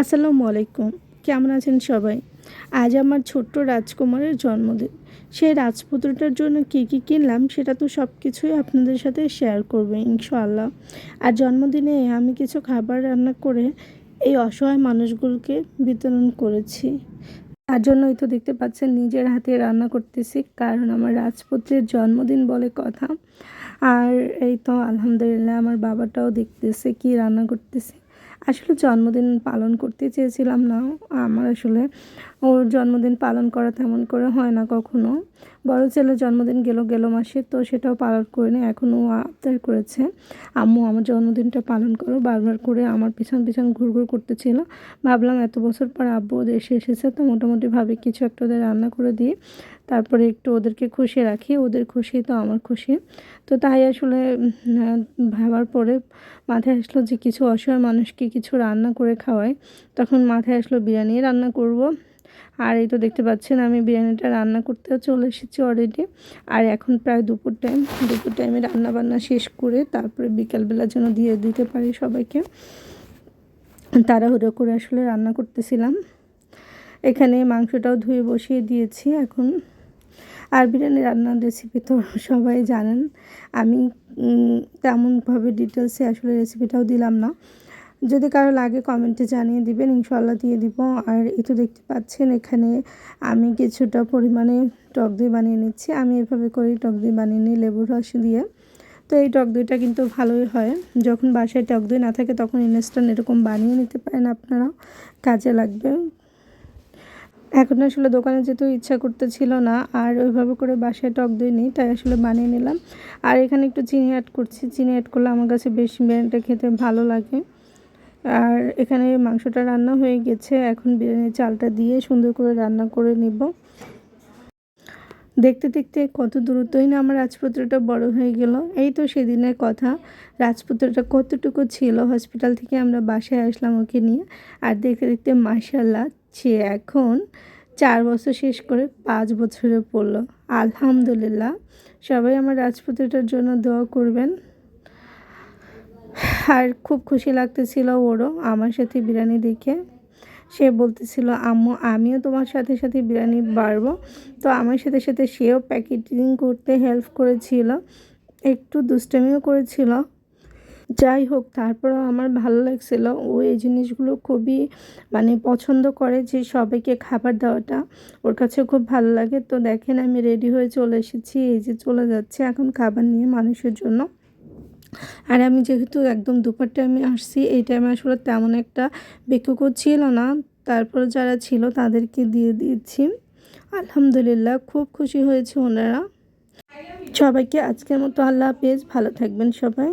আসসালামু আলাইকুম। কেমন আছেন সবাই? আজ আমার ছোট্ট রাজকুমারের জন্মদিন। সেই রাজপুত্রটার জন্য কী কী কিনলাম সেটা তো সব কিছুই আপনাদের সাথে শেয়ার করব ইনশাআল্লাহ। আর জন্মদিনে আমি কিছু খাবার রান্না করে এই অসহায় মানুষগুলোকে বিতরণ করেছি। তার জন্যই তো দেখতে পাচ্ছেন নিজের হাতে রান্না করতেছি, কারণ আমার রাজপুত্রের জন্মদিন বলে কথা। আর এই তো আলহামদুলিল্লাহ আমার বাবাটাও দেখতেছে কি রান্না করতেছে। আসলে জন্মদিন পালন করতে চেয়েছিলাম না আমার আসলে ওর জন্মদিন পালন করা তেমন করে হয় না কখনো। বড় ছেলের জন্মদিন গেল গেল মাসে, তো সেটাও পালন করে করিনি, এখনও আবদার করেছে। আম্মু, আমার জন্মদিনটা পালন করো, বারবার করে আমার পিছন পিছন ঘুরঘুর করতেছিল। ভাবলাম এত বছর পর আব্বু দেশে এসেছে, তো মোটামুটিভাবে কিছু একটা ওদের রান্না করে দিই। তারপরে একটু ওদেরকে খুশি রাখি, ওদের খুশি, তো আমার খুশি। তো তাই আসলে ভাবার পরে মাথায় আসলো যে কিছু অসহায় মানুষকে কিছু রান্না করে খাওয়াই। তখন মাথায় আসলো বিরিয়ানি রান্না করব। আর এই তো দেখতে পাচ্ছেন, আমি বিরিয়ানিটা রান্না করতেও চলে এসেছি অলরেডি আর এখন প্রায় দুপুর টাইম দুপুর টাইমে রান্না বান্না শেষ করে তারপরে বিকালবেলার জন্য দিয়ে দিতে পারি সবাইকে। তাড়াহুড়ো করে আসলে রান্না করতেছিলাম। এখানে মাংসটাও ধুয়ে বসিয়ে দিয়েছি এখন। আর বিরিয়ানি রান্নার রেসিপি তো সবাই জানেন। আমি তেমনভাবে ডিটেলসে আসলে রেসিপিটাও দিলাম না। যদি কারও লাগে কমেন্টে জানিয়ে দিবেন ইনশাল্লাহ দিয়ে দিব। আর এই তো দেখতে পাচ্ছেন এখানে আমি কিছুটা পরিমাণে টক দই বানিয়ে নিচ্ছি। আমি এভাবে করেই টক দই বানিয়ে নিই লেবুর রস দিয়ে। তো এই টক দইটা কিন্তু ভালোই হয়। যখন বাসায় টক দই না থাকে, তখন ইনস্ট্যান্ট এরকম বানিয়ে নিতে পারেন আপনারাও। কাজে লাগবে। এখন আসলে দোকানে যেতেও ইচ্ছা করতেছিল না, আর ওইভাবে করে বাসায় টক দই নেই, তাই আসলে বানিয়ে নিলাম। আর এখানে একটু চিনি অ্যাড করছি। চিনি অ্যাড করলে আমার কাছে বেশ বিরিয়ানিটা খেতে ভালো লাগে। আর এখানে মাংসটা রান্না হয়ে গেছে। এখন বিরিয়ানির চালটা দিয়ে সুন্দর করে রান্না করে নিব। দেখতে দেখতে কত দ্রুতই না আমার রাজপুত্রটা বড় হয়ে গেল। এই তো সেদিনের কথা। রাজপুত্রটা কতটুকু ছিল হসপিটাল থেকে আমরা বাসায় আসলাম ওকে নিয়ে। আর দেখতে দেখতে মাসাল্লাহ সে এখন চার বছর শেষ করে পাঁচ বছরে পড়ল। আলহামদুলিল্লাহ। সবাই আমার রাজপুত্রটার জন্য দোয়া করবেন। আর খুব খুশি লাগতেছিল ওরও আমার সাথে বিরিয়ানি দেখে। সে বলতেছিল, আম্মু, আমিও তোমার সাথে সাথে বিরিয়ানি বাড়বো। তো আমার সাথে সাথে সেও প্যাকেটিং করতে হেল্প করেছিল, একটু দুষ্টামিও করেছিল। যাই হোক, তারপরেও আমার ভালো লাগছিল। ও এই জিনিসগুলো খুবই মানে পছন্দ করে যে সবাইকে খাবার দেওয়াটা। ওর কাছে খুব ভালো লাগে। তো দেখেন, আমি রেডি হয়ে চলে এসেছি। এই যে চলে যাচ্ছে এখন খাবার নিয়ে মানুষের জন্য। আর আমি যেহেতু একদম দুপুর টাইমে আসছি, এই টাইমে আসলে তেমন একটা বিক্ষুকও ছিল না। তারপর যারা ছিল তাদেরকে দিয়ে দিয়েছি। আলহামদুলিল্লাহ, খুব খুশি হয়েছে ওনারা। সবাইকে আজকের মতো আল্লাহ হাফেজ। ভালো থাকবেন সবাই।